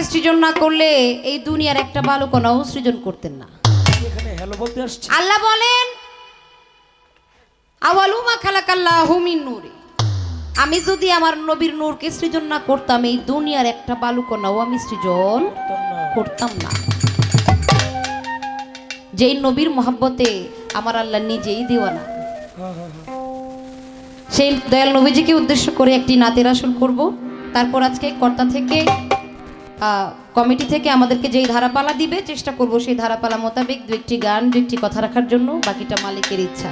না করলে এই দুনিয়ার একটা বালুকণাও সৃজন করতেন না। আল্লাহ বলেন আওয়ালুমা খালাকাল্লাহু মিন নূরি। আমি যদি আমার নবীর নূরকে সৃজন না করতাম এই দুনিয়ার একটা বালুকণাও আমি সৃজন করতাম না। যেই নবীর মহাব্বতে আমার আল্লাহ নিজেই দিওয়ানা। হ্যাঁ, হ্যাঁ, হ্যাঁ। সেই দয়াল নবীজিকে উদ্দেশ্য করে একটি নাতের আসল করব। তারপর আজকে কর্তা থেকে কমিটি থেকে আমাদেরকে যেই ধারাপালা দিবে, চেষ্টা করব সেই ধারাপালা মোতাবেক দু একটি গান দু একটি কথা রাখার জন্য বাকিটা মালিকের ইচ্ছা।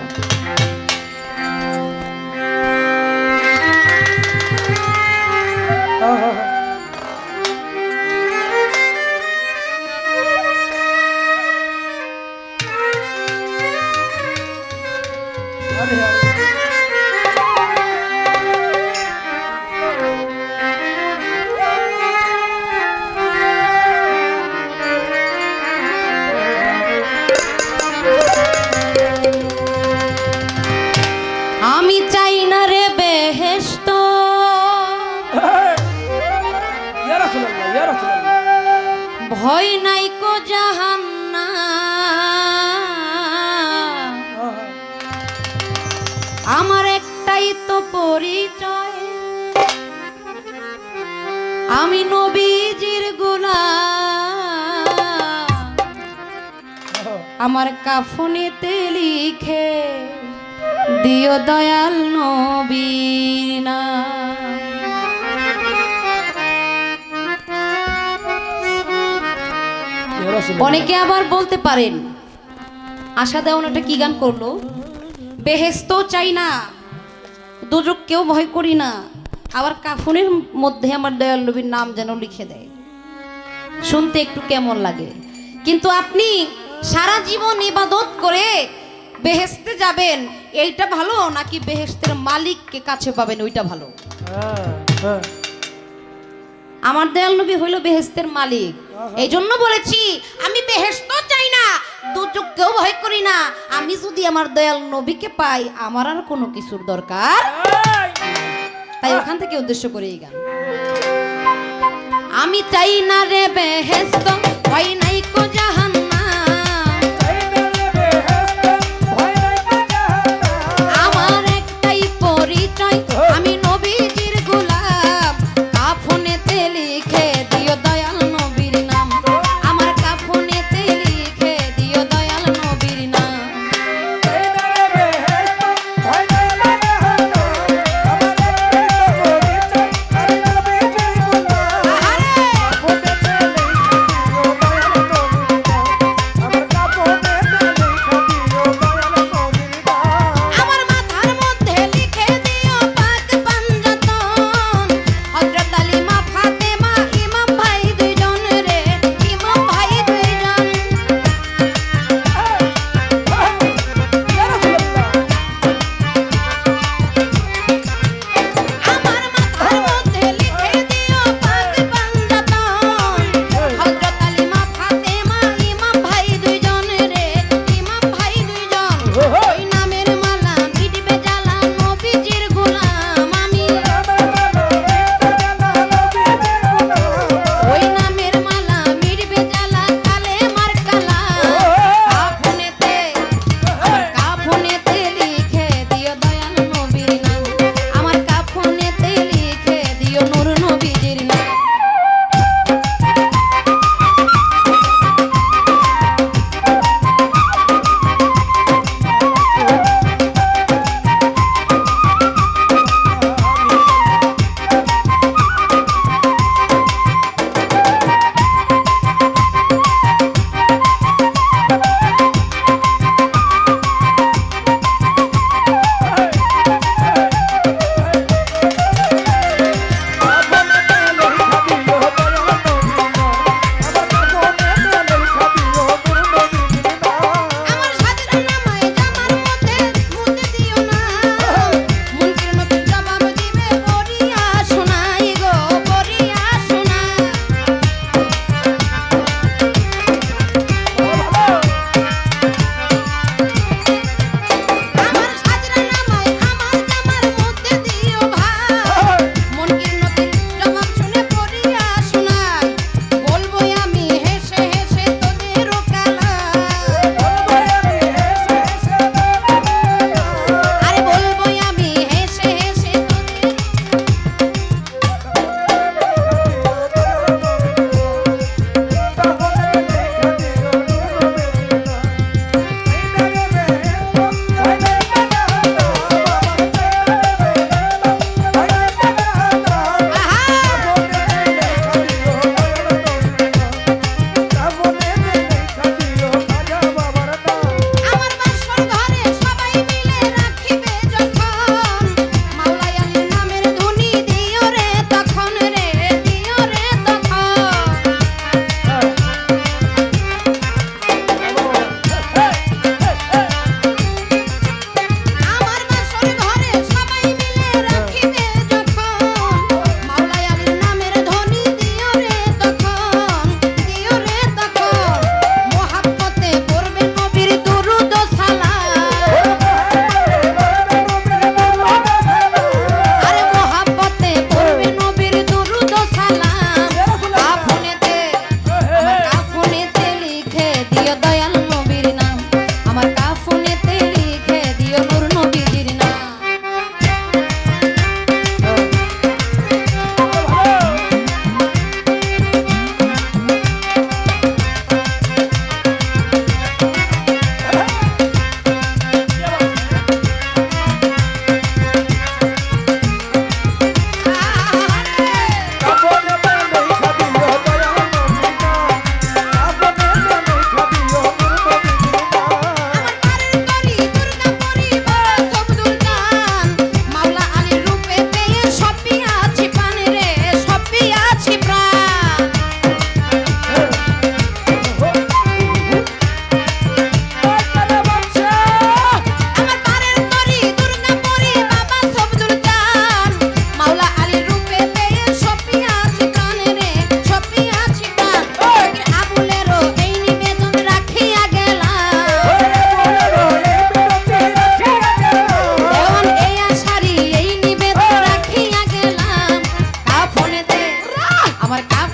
আমার কাফনেতে লিখে দিও দয়াল রাসূলুল্লাহ। অনেকে আবার বলতে পারেন, আশা দেওয়ান একটা কি গান করল? বেহেস্ত চাই না, দুযোগ কেউ ভয় করি না, আবার কাফনের মধ্যে আমার দয়াল নবীর নাম যেন লিখে দেয়। শুনতে একটু কেমন লাগে। কিন্তু আপনি সারা জীবন ইবাদত করে বেহেস্তে যাবেন এইটা ভালো নাকি বেহেস্তের মালিককে কাছে পাবেন ওইটা ভালো। আমার দয়াল নবী হইল বেহেস্তের মালিক। এই জন্য বলেছি আমি বেহেস্ত চাই না দুযোগকেও ভয় করি না। আমি যদি আমার দয়াল নবীকে পাই আমার আর কোনো কিছুর দরকার তাই ওখান থেকে উদ্দেশ্য করে এই গান। আমি চাই না রে বেহেস্ত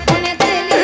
ಮನದಲ್ಲಿ